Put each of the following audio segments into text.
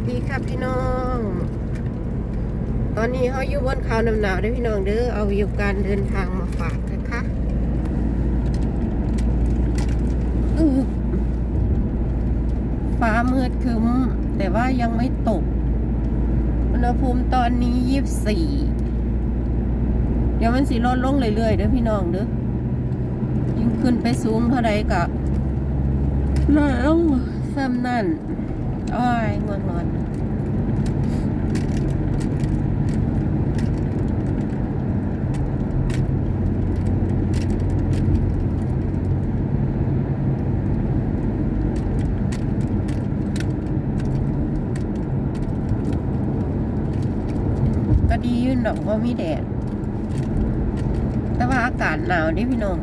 สดีค่ะพี่น้อง ตอนนี้เขาอยู่บนเขาน้ำหนาวเด้พี่น้องเด้อ เอาวิวการเดินทางมาฝากนะคะอือฟ้ามืดคึ้ม แต่ว่ายังไม่ตก อุณหภูมิตอนนี้ยี่สิบสี่ เดี๋ยวมันสิลดลงเรื่อยๆเด้อพี่น้องเด้อ ยิ่งขึ้นไปสูงเท่าใดก็ลดลงซ้ำนั่น อ้อยง่วงนอนก็ดียู่ดอกว่ามีแดด แต่ว่าอากาศหนาวนี่พี่น้อง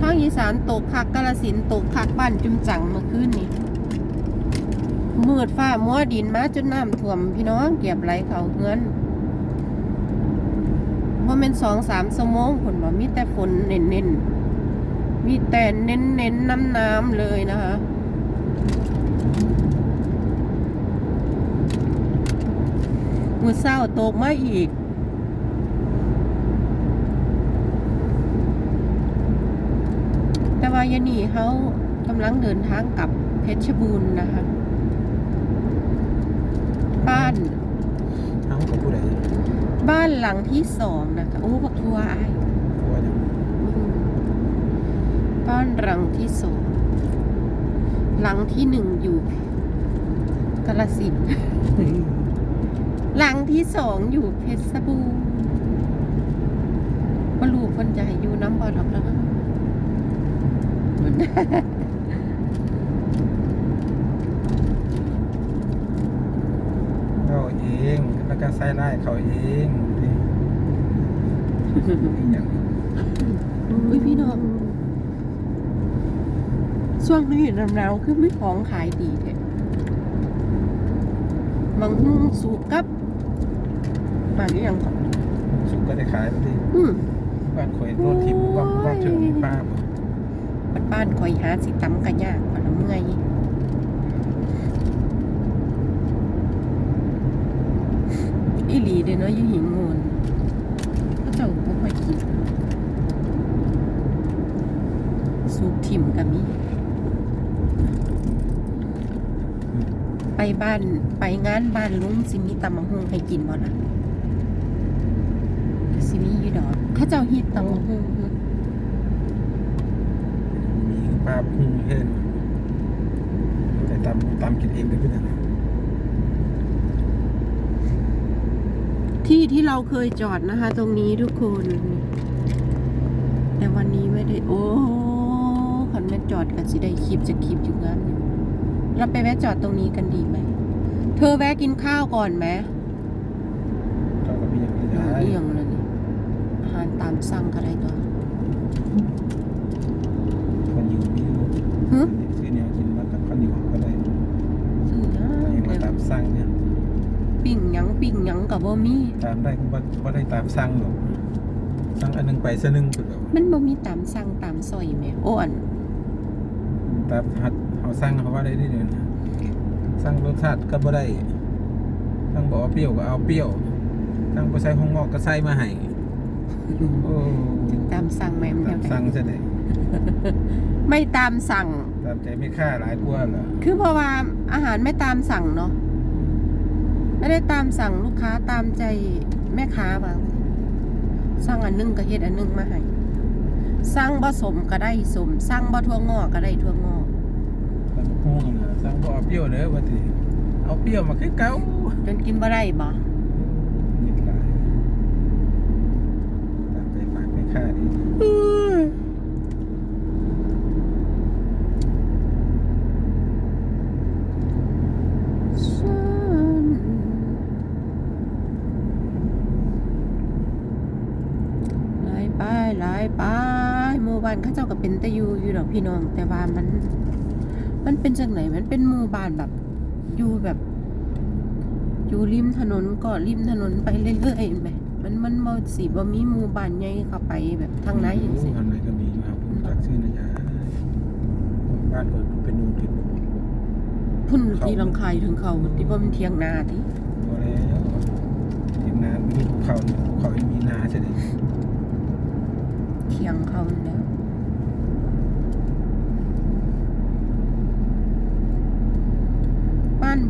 ภาคอี สานตกคักกาลสินตกคักบ้านจุมจังเมื่อคืนนี้มืดฟ้ามัวดินมาจนน้ำท่วมพี่น้องเก็บไหลเขาเฮือนว่าเป็นสองสามชั่วโมงฝนว่ามีแต่ฝนเน้นๆ มีแต่เน้นๆน้ำน้ำเลยนะคะมือเศร้าตกมาอีก แต่ ว่ายานี่เขากำลังเดินทางกลับเพชรบูรณ์นะคะ บ้านเอากับผู้ใดบ้านหลังที่สองนะคะโอ้บักทัวไอายผัวเนี่ยอืมบ้านหลังที่สองหลังที่หนึ่งอยู่กาลสินธุ์หลังที่สองอยู่เพชรบูรณ์บรูคนใหญ่อยู่น้ำบอดอกแล้วนะ เขาเองแล้วก็ใส่ไล่เขาเองนี่อีหยังอุ้ยพี่น้องช่วงนี้หนาวๆคือไม่ของขายดีแท้บางหุ้งสูบกับบางอย่างก่อนสุกก็ได้ขายแล้วดิอืมบ้านข่อยโน่นทิมว่าว่าเชิงมีป้าบ่ บ้านบ้านคอยหาสิตำกันยากกว่าละเมื่อยอีหลีเด้เนาะยู่หิงโงนก็เจ้าบ่ค่อยกินสูบถิ่มกับมีไปบ้านไปงานบ้านลุงสิมีตำมะฮุงให้กินบ่ล่ะสิมีอยู่ดอกเข้าเจ้าฮิตตำมะฮุง มีป้าพุ่งเห็นแต่ตามตามกินเองเลยพี่นะที่ที่เราเคยจอดนะคะ ตรงนี้ทุกคน แต่วันนี้ไม่ได้ โอ้คันแม่จอดกันสิได้คลิปจะคลิปอยู่งั้นอยู่เราไปแวะจอดตรงนี้กันดีไหม เธอแวะกินข้าวก่อนไหมเขาก็มีอย่างนี้ได้เอี่ยงเลยนี่อาหารตามสั่งก็ได้ตัวคนอยู่มี อยู่ฮึซื้อแนวกินมากับข้าวเหนียวก็ได้ซื้อนะเองมาตามสั่งเนี่ย ปิ้งหยังปิ้งหยังกับบ่มี ตามได้ก็บ่บ่ได้ตามสั่งหรอกสั่งอันหนึงไปซะหนึงคือแบบมันบ่มีตามสั่งตามซอยแหม่โอ้อันตามหัดเขาสั่งเขาว่าได้เด้อเนี่ยสั่งรสชาติก็บ่ได้สั่งบอกว่าเปรี้ยวก็เอาเปรี้ยวสั่งบ่ใส่ห้องงอกก็ใส่มาให้โอ้ตามสั่งแหม่มันตามสั่งซะได้ ไม่ตามสั่ง ตามใจไม่ค่าหลายกว่าล่ะคือเพราะว่าอาหารไม่ตามสั่งเนาะไม่ได้ตามสั่งลูกค้าตามใจแม่ค้าบางสั่งอันหนึงก็เฮ็ดอันหนึงมาให้สั่งผสมก็ได้สมสั่งบ่ทั่วงอกก็ได้ทั่วงอกตามฮู้กันน่ะสั่งบ่เอาเปรี้ยวเด้อว่าสิเอาเปรี้ยวมาคือเก่าจนกินบ่ได้บ่นิดหลายตามใจปากไม่ค่าดีหลายไปหลายไปหมู่บ้านเขาเจ้าก็เป็นตะอยู่อยู่ดอกพี่น้อง แต่ว่ามัน มันเป็นจังไหนมันเป็นหมู่บ้านแบบอยู่แบบอยู่ริมถนนก็ริมถนนไปเรื่อยๆแหมมันมันบ่สิบ่มีหมู่บ้านใหญ่เข้าไปแบบทางไหนจังซี่ทางไหนก็มีอยู่ครับผมจักชื่อนะยายบ้านก็เป็นนูนเป็นนูนพุ่นที่ลังคายถึงเขาที่ว่ามันเทียงนาที่พอแล้วทีมงานมีภูเขาเนี่ยภูเขายังมีนาใช่ไหมเทียงเขานั่นแหล้ว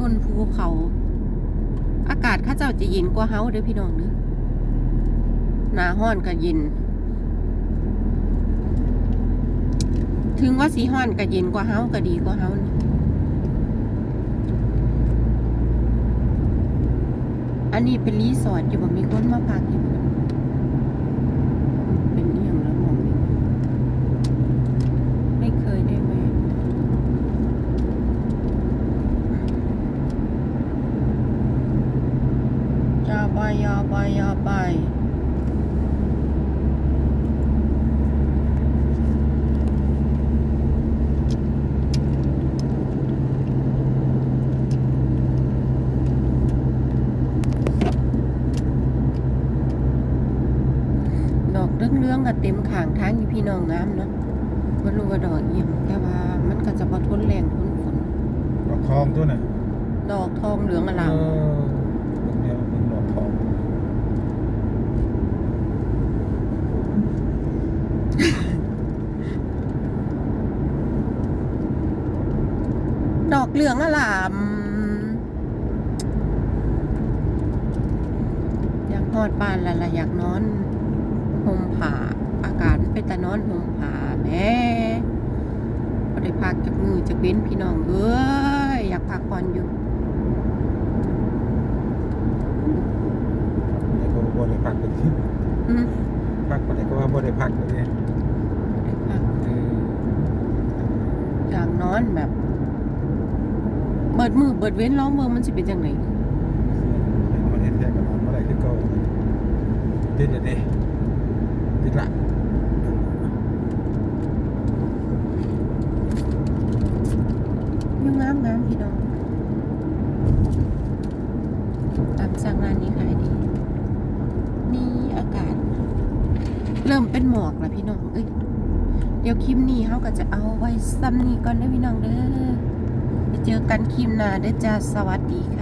บนภูเขา อากาศข้าเจ้าจะเย็นกว่าเฮาเด้อพี่น้องเด้อหนาห้อนก็เย็น ถึงว่าสีห้อนก็เย็นกว่าเฮาก็ดีกว่าเฮาอันนี้เป็นรีสอร์ทอยู่บ่มีคนมาพักอยู่บ่เป็นเอียงแล้วมองนี่ไม่เคยได้แวะยาวไป ยาวไปยาวไปดอกเรื่องๆกับเต็มขางทางอยู่พี่น้องงามเนาะบ่รู้ว่าดอกเอียงแต่ว่ามันก็จะบ่ทนแรงทนฝนดอกทองตัวน่ะดอกทองเหลืองอเอลาม อเบิ่งแล้วเบิ่งดอกทอง ดอก เหลืองอลามอยากฮอดบ้านและละอยากนอนห่มผ้าอากาศเป็นตะนอนห่มผ้าแหม่บ่ได้พักจากมือจากเว้นพี่น้องเอ้ยอยากพักผ่อนอยู่แต่ก็บ่ได้พักเลยอืมพักก็ได้ก็ว่าบ่ได้พักเลยบ่ได้พักเอออยากนอนแบบ เบิดมือเบิดเว้นร้องเมืองมันสิเป็นจังไหนให้นอนเฮ็ดแท้ก็นอนบ่ได้คือเก่าติดแล้วเด้ติดละยุ่งงามงามพี่น้องตามสั่งร้านนี้ขายดี นี่อากาศ เริ่มเป็นหมอกแล้วพี่น้อง เอ้ย เดี๋ยวคลิปนี้เขาก็จะเอาไว้ซ้ำนี้ก่อนเด้อพี่น้องเด้อไป เจอกันคลิปหน้าเด้อจ้าสวัสดีค่ะ